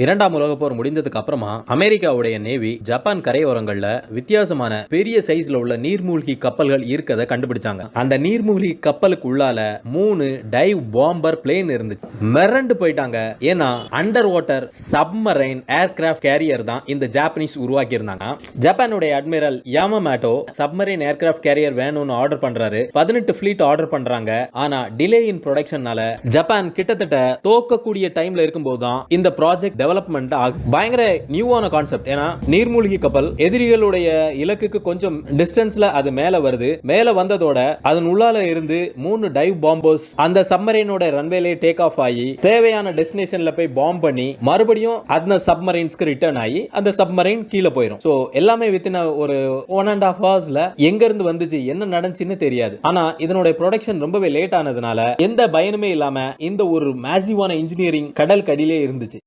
இரண்டாம் உலக போர் முடிந்ததுக்கு அப்புறமா அமெரிக்காவுடைய நேவி ஜப்பான் கரையோரங்கள்ல வித்தியாசமான பெரிய சைஸ்ல உள்ள நீர்மூழ்கி கப்பல்கள் இருக்கதை கண்டுபிடிச்சாங்க. அந்த நீர்மூழ்கி கப்பலுக்கு உள்ளால மூணு டைவ் பாம்பர் பிளேன் இருந்துச்சு. மிரண்டு போயிட்டாங்க. ஏன்னா under water submarine aircraft carrier தான் இந்த ஜாப்பனீஸ் உருவாக்கி இருந்தாங்க ஜப்பானுடைய admiral Yamamoto submarine aircraft carrier வேணும்னு ஆர்டர் பண்றாரு. பதினெட்டு ஃபிளீட் ஆர்டர் பண்றாங்க. ஆனா டிலே இன் ப்ரொடக்ஷன்னால ஜப்பான் கிட்டத்தட்ட தோக்கக்கூடிய டைம்ல இருக்கும்போது தான் இந்த ப்ராஜெக்ட் டெவலப்மெண்ட் ஆகும் பயங்கர நியூவான கான்செப்ட் ஏன்னா நீர்மூழ்கி கப்பல் எதிரிகளுடைய இலக்குக்கு கொஞ்சம் டிஸ்டன்ஸ்ல அது மேல வருது. மேல வந்ததோட அதன் உள்ளால இருந்து மூணு டைவ் பாம்பர்ஸ் அந்த சப்மரீனோட ரன்வேலே டேக் ஆஃப் ஆகி தேவையான டெஸ்டினேஷன்ல போய் பாம்ப் பண்ணி மறுபடியும் அந்த சப்மரைன்ஸ்க்கு ரிட்டர்ன் ஆகி அந்த சப்மரைன் கீழே போயிடும் ஸோ எல்லாமே வித்தின் ஒரு ஒன் அண்ட் ஆஃப் ஹவர்ஸ்ல எங்க இருந்து வந்துச்சு என்ன நடந்துச்சுன்னு தெரியாது. ஆனா இதனுடைய ப்ரொடக்ஷன் ரொம்பவே லேட் ஆனதுனால எந்த பயனுமே இல்லாம இந்த ஒரு மேசிவான இன்ஜினியரிங் கடல் கடியிலே இருந்துச்சு.